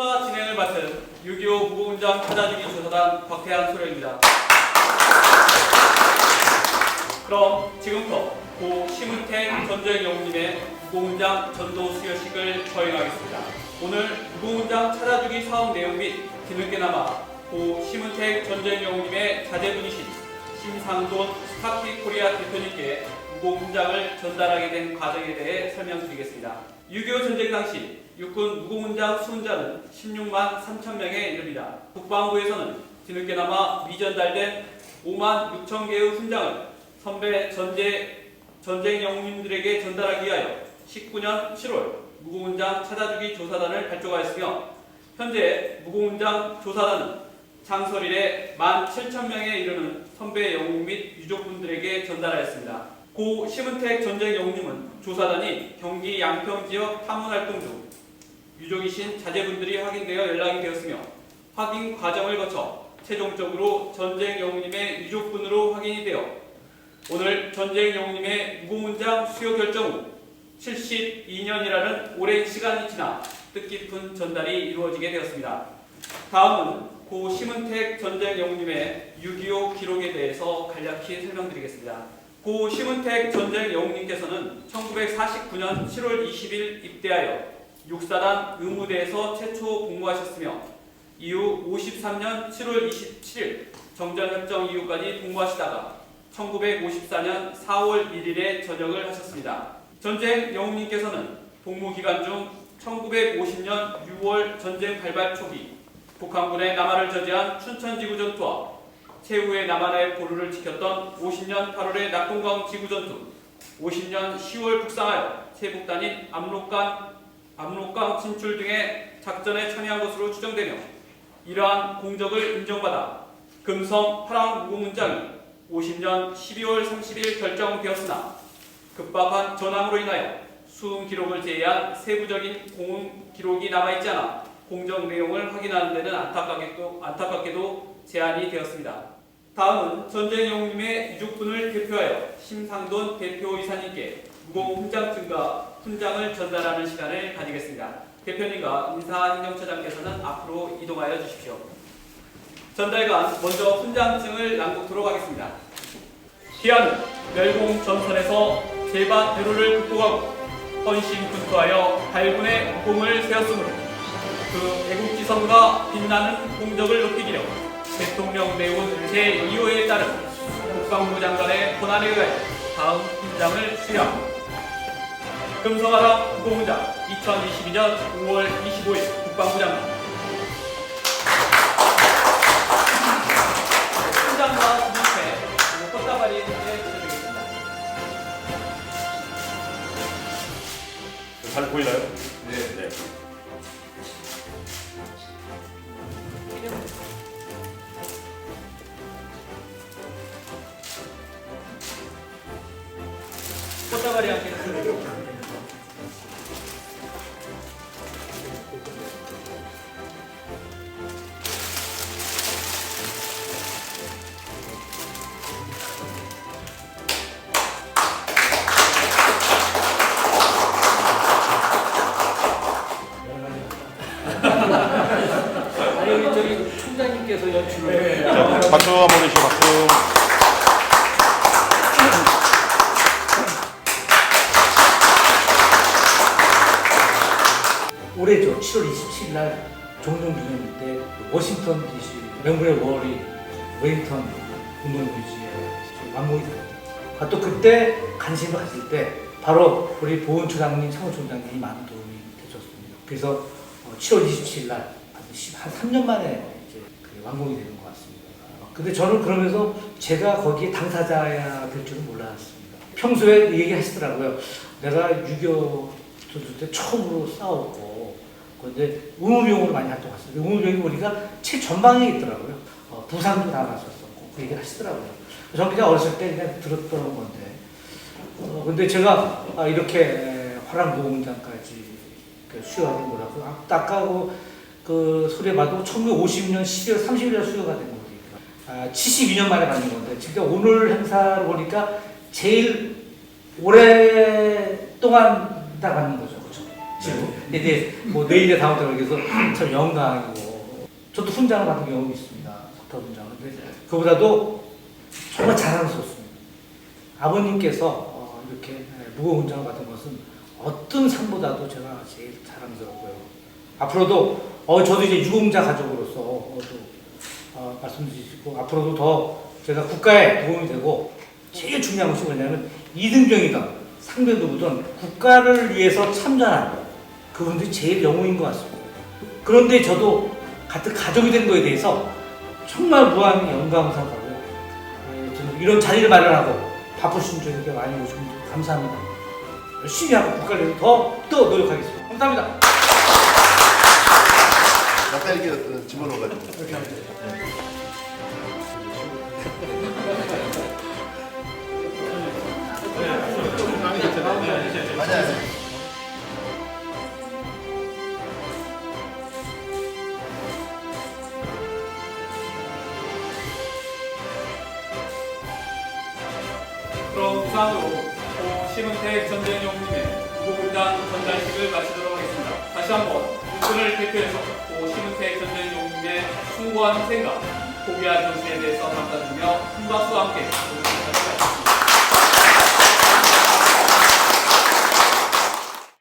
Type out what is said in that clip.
심사 진행을 맡은 6.25 무공장 찾아주기 조사단 곽태환 소령입니다. 그럼 지금부터 고 심은택 전주행 영웅님의 무공장 전도 수여식을 거행하겠습니다. 오늘 무공장 찾아주기 사업 내용 및 뒤늦게나마 고 심은택 전주행 영웅님의 자제분이신 심상돈 스타키 코리아 대표님께 무공장을 전달하게 된 과정에 대해 설명드리겠습니다. 6.25 전쟁 당시 육군 무공훈장 수훈자는 16만 3천 명에 이릅니다. 국방부에서는 뒤늦게나마 미전달된 5만 6천 개의 훈장을 선배 전제, 전쟁 영웅님들에게 전달하기 위하여 19년 7월 무공훈장 찾아주기 조사단을 발족하였으며 현재 무공훈장 조사단은 장설일에 1만 7천 명에 이르는 선배 영웅 및 유족분들에게 전달하였습니다. 고 심은택 전쟁 영웅님은 조사단이 경기 양평 지역 탐문 활동 중 유족이신 자제분들이 확인되어 연락이 되었으며 확인 과정을 거쳐 최종적으로 전쟁 영웅님의 유족분으로 확인이 되어 오늘 전쟁 영웅님의 무공훈장 수여 결정 후 72년이라는 오랜 시간이 지나 뜻깊은 전달이 이루어지게 되었습니다. 다음은 고 심은택 전쟁 영웅님의 6.25 기록에 대해서 간략히 설명드리겠습니다. 고 심은택 전쟁 영웅님께서는 1949년 7월 20일 입대하여 육사단 의무대에서 최초 복무하셨으며 이후 53년 7월 27일 정전협정 이후까지 복무하시다가 1954년 4월 1일에 전역을 하셨습니다. 전쟁 영웅님께서는 복무 기간 중 1950년 6월 전쟁 발발 초기 북한군의 남한을 저지한 춘천지구 전투와 최후의 남한의 보루를 지켰던 50년 8월의 낙동강 지구 전투, 50년 10월 북상하여 세북단인 압록강 압록강 진출 등의 작전에 참여한 것으로 추정되며 이러한 공적을 인정받아 금성 파랑 무공문장이 50년 12월 30일 결정되었으나 급박한 전황으로 인하여 수음 기록을 제외한 세부적인 공음 기록이 남아있지 않아 공적 내용을 확인하는 데는 안타깝게도, 안타깝게도 제한이 되었습니다. 다음은 전쟁 영웅님의 유족분을 대표하여 심상돈 대표이사님께 무공 훈장 증과 훈장을 전달하는 시간을 가지겠습니다. 대표님과 인사행정처장께서는 앞으로 이동하여 주십시오. 전달관 먼저 훈장증을 낭독토록 하겠습니다. 기아는 멸공 전선에서 제반 대로를 극복하고 헌신 분투하여 발군의 무공을 세웠으므로 그 애국지성과 빛나는 공적을 높이기려 대통령 내온 제2호에 따른 국방부 장관의 권한에 의하여 다음 훈장을 수여합니다. 금성하라 국고훈장 2022년 5월 25일 국방부 장관 훈장과 부부패 그리고 꽃다발이 드리겠습니다. 잘 보이나요? 박수 한번 해주시죠, 박수. 올해죠 7월 27일 날 종종 기념일 때 워싱턴 DC 맹물의 월이 웨이턴 운동부지에 완공이 됐거든요. 아, 또 그때 관심을 가질 때 바로 우리 보훈처장님, 사무총장님이 많은 도움이 되셨습니다. 그래서 어, 7월 27일 날 한 3년 만에 이제 그 완공이 되는 것 같습니다. 어, 근데 저는 그러면서 제가 거기에 당사자야 될 줄은 몰랐습니다. 평소에 얘기 하시더라고요. 내가 6.25 전투 때 처음으로 싸웠고, 근데 의무병으로 많이 활동했어요. 의무병이 보니까 최전방에 있더라고요. 어, 부산도 나갔었고, 그 얘기를 하시더라고요. 저는 그냥 어렸을 때 그냥 들었던 건데, 어, 근데 제가 아, 이렇게 화랑보훈장까지 수여하는 거라고, 아, 아까 그, 그 소리 봐도 1950년 12월 30일에 수여가 된 아, 72년 만에 받는 건데, 진짜 오늘 행사를 보니까 제일 오랫동안 다 받는 거죠. 그렇죠? 지금. 근데 이제 뭐 내일에 다음 달에 그래서 참 영광이고 저도 훈장을 받은 경험이 있습니다. 석타 훈장을. 근데 그보다도 정말 자랑스럽습니다. 아버님께서 어, 이렇게 예, 무거운 훈장을 받은 것은 어떤 상보다도 제가 제일 자랑스럽고요. 앞으로도 어, 저도 이제 유공자 가족으로서 어, 또, 어, 말씀드리고 앞으로도 더 제가 국가에 도움이 되고 제일 중요한 것이 뭐냐면 이등병이든 상병들보든 국가를 위해서 참전한 그분들이 제일 영웅인 것 같습니다. 그런데 저도 같은 가족이 된 거에 대해서 정말 무한 영광을 생각하고 예, 이런 자리를 마련하고 바쁘신 분들께 많이 오시면 감사합니다. 열심히 하고 국가를 위해서 더, 더 노력하겠습니다. 감사합니다. 약간 이렇게 어, 집어넣어가지고. 이렇게 하면 돼요. 아니야. 그럼 부상으로 고 심은택 전쟁 영웅님의 무공장 전달식을 마치도록 하겠습니다. 다시 한번 국군을 대표해서 또시문태 전쟁 용국의 숭고한 생각, 고귀한 정신에 대해서 감사드리며 큰 박수와 함께 모시겠습니다.